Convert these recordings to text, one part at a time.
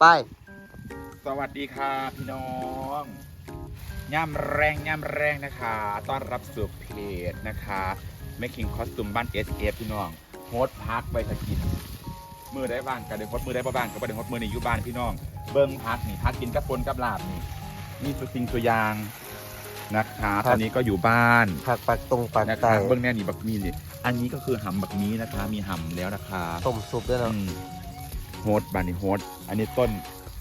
ไป สวัสดีค่ะพี่น้องย่ำแรงย่ำแรงนะคะ ต้อนรับสู่เพจนะคะ Making Costume บ้าน SF พี่น้องโฮสต์พักไปสกิน มือได้บ้างกับเด็กโฮสต์มือได้บ่บ้างกับเด็กโฮสต์มือนี่อยู่บ้านพี่น้อง เบิ้งพักนี่พักกินกับปนกับลาบนี่นี่ตัวสิ่งตัวอย่างนะคะตอนนี้ก็อยู่บ้านผักปักตรงปักนะไตคะเบิ้งแน่นี่บักมีนี่อันนี้ก็คือหำบักนี้นะคะ มีหำแล้วนะคะต้มซุปด้วยเนาะอืม โฮสต์บ้านนี่โฮสต์อันนี้ต้น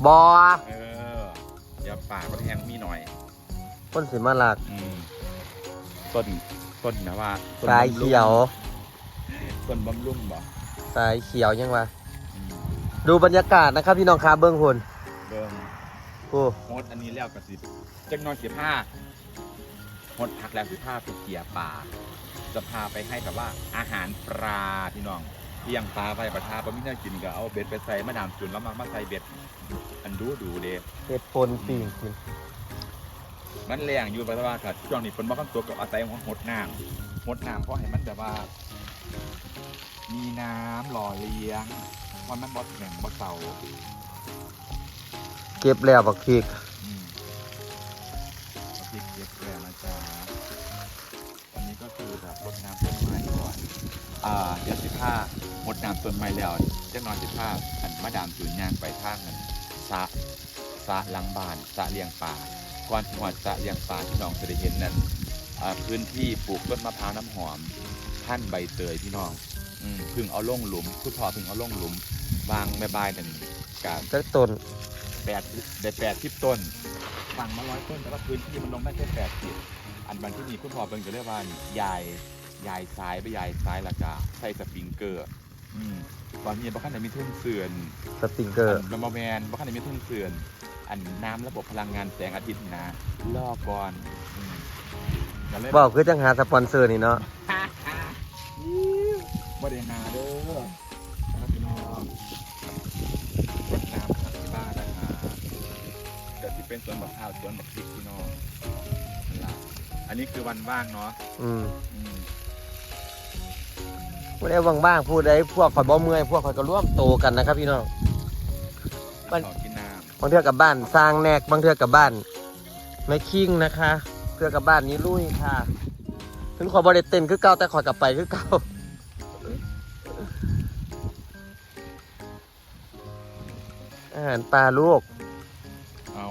บอเอออย่าปากก็แทงมีหน่อยต้นสีมาหลักอืมต้นต้นนะว่าต้นสายเขียว ต้นบำรุงบ่สายเขียวยังวะอืมดูบรรยากาศนะครับพี่น้องครับเบื้องหุ่นเบิ่งโอ้โฮดอันนี้แล้วกับสิจักหนอนเสียผ้าโฮดพักแล้วสิผ้าไปเกี่ยป่า จะพาไปให้แบบว่าอาหารปลาพี่น้อง เลี้ยงปลาไปประทาปลาไม่ได้กินก็เอาเบ็ดไปใส่มาดามจุนแล้วมามาใส่เบ็ด อันดูดูเด้เห็ดปนปีกกินมันแรงอยู่เพราะว่าค่ะช่วงนี้ฝนมาข้างตัวกับอาศัยของหดน้ำหดน้ำเพราะให้มันแบบว่า มีน้ำหล่อเลี้ยงวันมันบดแข็งบดเตาเก็บแล้วบักพริกอืมเอาพริกเก็บแกงนะจ๊ะอันนี้ก็คือแบบรดน้ำต้นไม้ก่อน อ่าเดี๋ยวสิผ้าร ดน้ำต้นไม้แล้วจะนอนสิผ้าอันมาดามจุนย่างไปทางนั้นสระสระหลังบ้านสระเลี้ยงปลาก่อนหัวสระเลี้ยงปลาที่น้องจะได้เห็นนั้นอ่าพื้นที่ปลูกต้นมะพร้าวน้ำหอมท่านใบเตยพี่น้องอืมเพึ่งเอาลงหลุมคุณพ่อเพึ่งเอาลงหลุมวางแม่บายนั่นกับจักต้นแปดได้แปดทิพต้นฟังมาร้อยต้นแต่ว่าพื้นที่มันลงได้แค่แปดสิบอันบางที่มีคุณพ่อเพิ่งจะเรียกว่ายายยายซ้ายไปยายซ้ายและกาใส่สปริงเกอร์ อืมตอนนี้บ้านไหนมีทุ่นเสื่อนสปริงเกอร์นมาแมนบ้านไหนมีทุ่นเสื่อน อันน้ำระบบพลังงานแสงอาทิตย์นี่นะล่อก่อนอืมก็เลยบอกคือจังหาสปอนเซอร์นี่เนาะบริณาเด้อนะครับพี่น้องรดน้ำผักที่บ้านนะคะเดี๋ยวที่เป็นสวนมะพร้าวสวนมะพริกพี่น้องนั่นล่ะอันนี้คือวันว่างเนาะ อืม อื มพูดได้ว่างๆพูดได้พวกข่อยบ่เมื่อยพวกข่อยก็ร่วมโตกันนะครับพี่น้อง มัน ขอกินน้บางเทื่อกับบ้านสร้างแนกบางเทื่อกับบ้านไม่คิงนะคะเทื่อกับบ้านนี้ลุยค่ะ ถึงขอยบริเต้นคือเก่าแต่ขอยกลับไปคือเก่าอาหารปลาลูกำเอา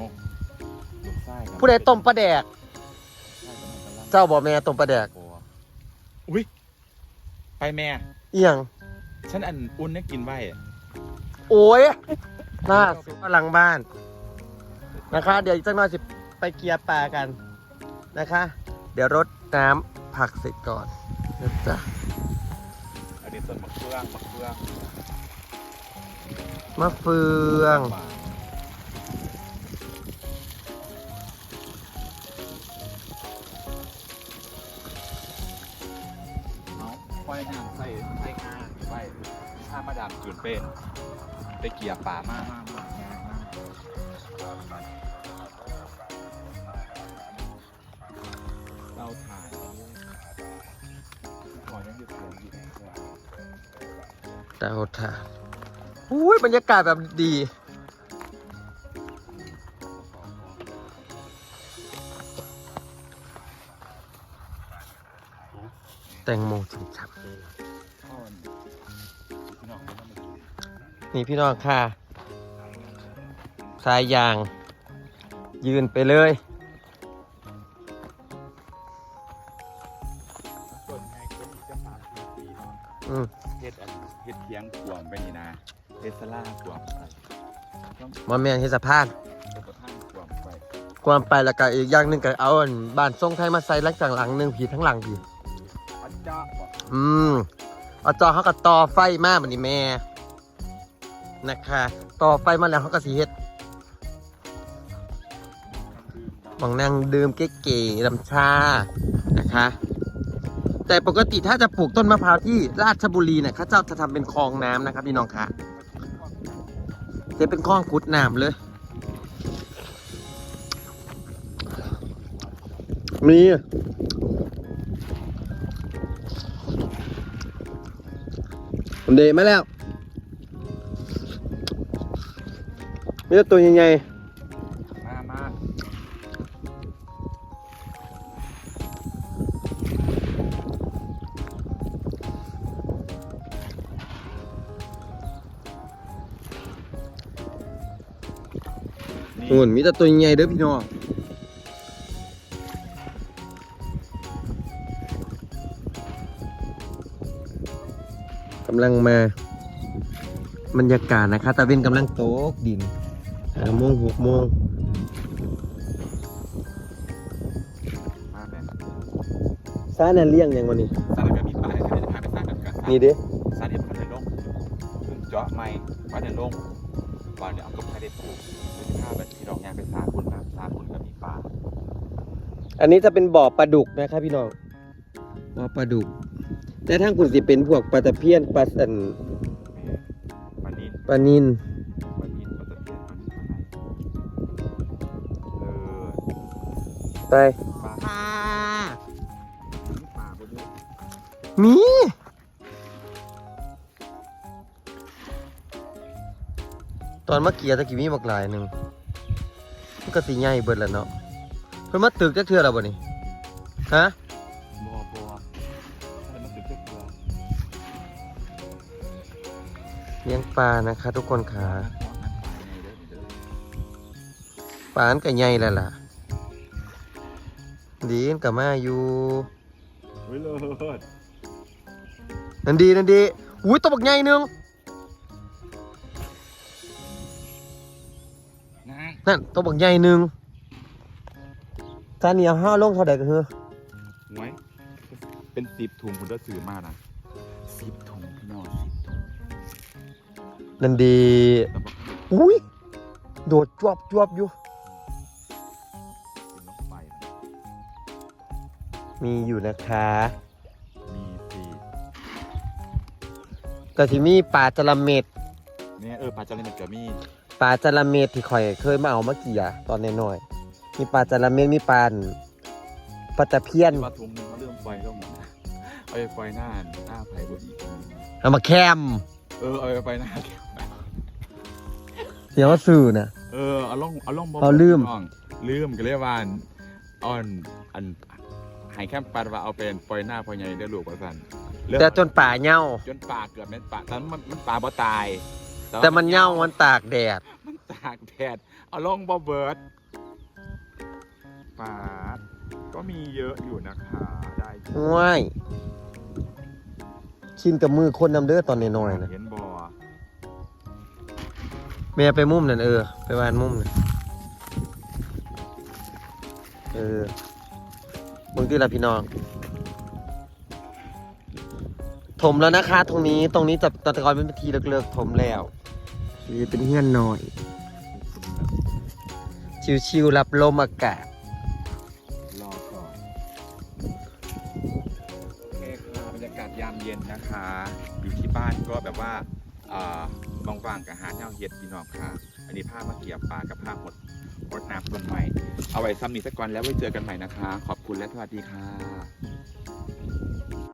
ลูกไส้กับผู้ใดต้มปลาแดกไส้กับมันกำลังเจ้าบอกแม่ต้มปลาแดกโอ้อุ้ย ไปแม่ เอียงฉันอันอุ่นให้กินไว้โอ้ยน่าสุดหลังบ้าน นะคะ เดี๋ยวอีกสักหน่อยสิไปเกียร์ปลากันนะคะ เดี๋ยวรดน้ำผักเสร็จก่อนนะจ๊ะอันนี้ต้นมะเฟืองมะเฟืองมะเฟือง ป็นไปเกี่ยป่ามากมากมากงานมากเราถ่ายขอยังหยุดเสียงหยุดเสียงดาวถ่านอุ้ยบรรยากาศแบบดีแตงโมฉ่ำข้าวมั นี่พี่น้องค่ะ สายยาง ยืนไปเลยส่วนไงก็มีจะปาปีปีเนาะอืมเฮ็ดอันเฮ็ดเทียงขวมไปนี่นะเฮ็ดสลาขวมไปต้องมาแมนเฮดสะพานกระทั่งขวมไปความไปแล้วก็อีกอย่างหนึ่งก็เอาอันบ้านทรงไทยมาใส่หลังจากหลังหนึ่งผีทั้งหลังผีอันจ้าบอกอืมเอาจอเขาก็ต่อไฟมาบันนี้แม่ นะคะ ต่อไฟมาแล้วเขาก็สีเฮ็ดบางนั่งดื่มเก๋ๆลำชา นะคะ แต่ปกติถ้าจะปลูกต้นมะพร้าวที่ราชบุรีเนี่ยเขาเจ้าจะทำเป็นคลองน้ำนะครับพี่น้องคะจะเป็นคลองขุดน้ำเลย มีผมเดมาแล้ว มีแต่ตัวใหญ่มามานี่ๆหุ่นมีแต่ตัวใหญ่ๆเด้อพี่น้อง กำลังมาบรรยากาศนะคะตะเวนกำลังโตกดิน ห้าโมงหกโมงมาแม่ซ่าน่ะเลี้ยงยังวันนี้ซาแล้วก็มีปลาให้จะพาไปซากันกันนี่เด้ซาเดี๋ยวพาเดินลงขึ้นเจาะไม้พาเดินลงวางเดี๋ยวเอากระพายเด็ดปลูกเดี๋ยวจะพาไปที่ดอกยางไปซาคุณนะซาคุณก็มีปลาอันนี้จะเป็นบ่อปลาดุกนะครับพี่น้องบ่อปลาดุกแต่ทางคุณสิเป็นพวกปลาตะเพียนปลาสันปลานินปลานิน ไปปลาปลาไปมีตอนเมื่อกี้ตะกี้มีบักหลายหนึ่งมันก็สีใหญ่เบิดแล้วเนาะเพิ่นมาตึกจักเทื่อแล้วบ่นี่ฮะบัวบัวถ้ามันติดเชือกเกลือเลี้ยงปลานะคะ ทุกคนขานักขอนักปลาไงเด้อเด้อปลาอันก็ใหญ่แล้วล่ะ ดีนก็มาอยู่เฮ้ยเลิศนั่นดีนั่นดีอุ้ยตัวบักใหญ่หนึงนะนั่นตัวบักใหญ่หนึงจานนี้เอาห้าลงเท่าใดก็คือหวยเป็นสิบถุงคุณก็ซื้อมานะสิบถุงพี่น้องสิบถุงนั่นดีแล้วบอกอุ้ยโดดจวบจวบอยู่ มีอยู่นะคะ มีสี่ก็ที่มีปลาจระเม็ดเนี่ยเออปลาจาระเม็ดกับมีปลาจระเม็ดที่ข่อยเคยมาเอาเมื่อกี้อะตอนน้อยๆมีปลาจระเม็ดมีปลาอั่นปลาตะเพียนที่ว่าถุงหนึงเขาเริ่มไฟแล้วนะเอาไปไฟหน้าหน้าไฟบนอีกเอามาแคมเออเอาไปไฟหน้าเสียว่าสื่อนะเออเอาล่องเอาล่องบเอาลืมน้องลืมก็เรียกว่าอันอ่อนอัน ใหายแค่ปัดว่าเอาเป็นปล่อยหน้าปล่อยใหญ่ได้ลูกว่าสั่นเริ่มแต่จนป่าเหย้าจนปากเกือบแม่นปากตอนนั้นมันมันปากบ่ตายว่าแต่มันเหย้ามันตากแดดมันตากแดดเอาล่องบ่เบิร์ดปาดก็มีเยอะอยู่นะคะได้อยู่ว้ายชินกับมือคนนำเด้อตอนน้อยๆนะเห็นบ่แม่ไปมุมนั่นเออ ไปวานมุมนั่นเออ มึงที่ละพี่น้อง ถมแล้วนะคะ ตรงนี้ตรงนี้จะตะกอนเป็นพิธีเลิกๆถมแล้วนี่เป็นเฮือนหน่อย ชิวๆรับลมอากาศรอก่อนโอเคค่ะบรรยากาศยามเย็นนะคะ อยู่ที่บ้านก็แบบว่าเอ่อว่างๆกับหาแนวเฮ็ดพี่น้องค่ะ อันนี้ผ้ามาเกี่ยวปลากับผ้าหด หดน้ำต้นใหม่เอาไว้ซ้ำนี้สักก่อนแล้วไว้เจอกันใหม่นะคะ ขอบคุณและสวัสดีค่ะ